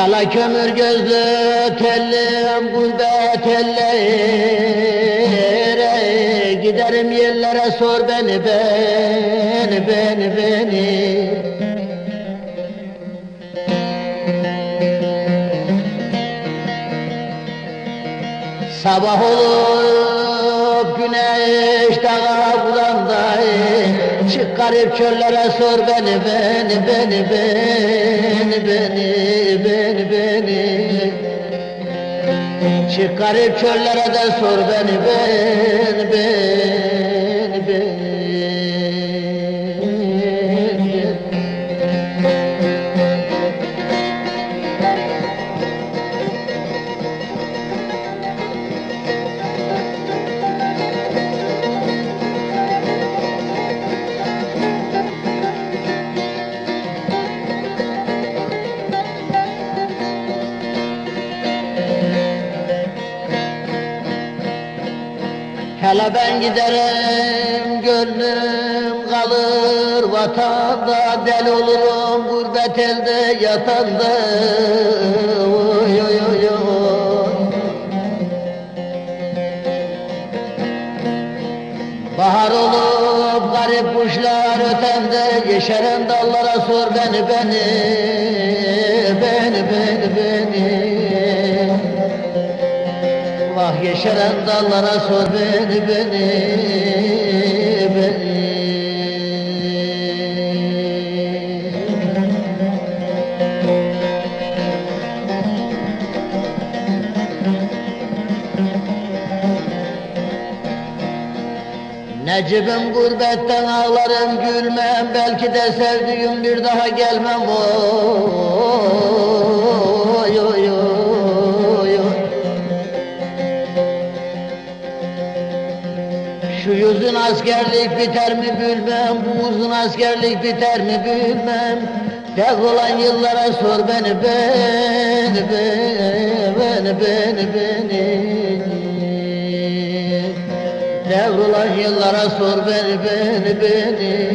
Hala kömür gözlü tellim gurbet ellere Giderim yerlere sor beni beni beni beni. Sabah olup güneş dağa vuranda Çık garip çöllere sor beni beni beni beni beni beni beni. Çık garip çöllere de sor beni beni beni Hele ben giderim gönlüm kalır vatanda Del olurum gurbet elde yatanda. Oy oy oy oy. Bahar olup garip kuşlar ötemde Yeşeren dallara sor beni beni Beni beni beni Vah yeşeren dallara sor beni beni beni. Necibim gurbetten ağlarım gülmem Belki de sevdiğim bir daha gelmem. Oy Şu yüzün askerlik biter mi bilmem Bu uzun askerlik biter mi bilmem. Tek olan yıllara sor beni beni beni beni beni Devrulan yıllara sor beni beni beni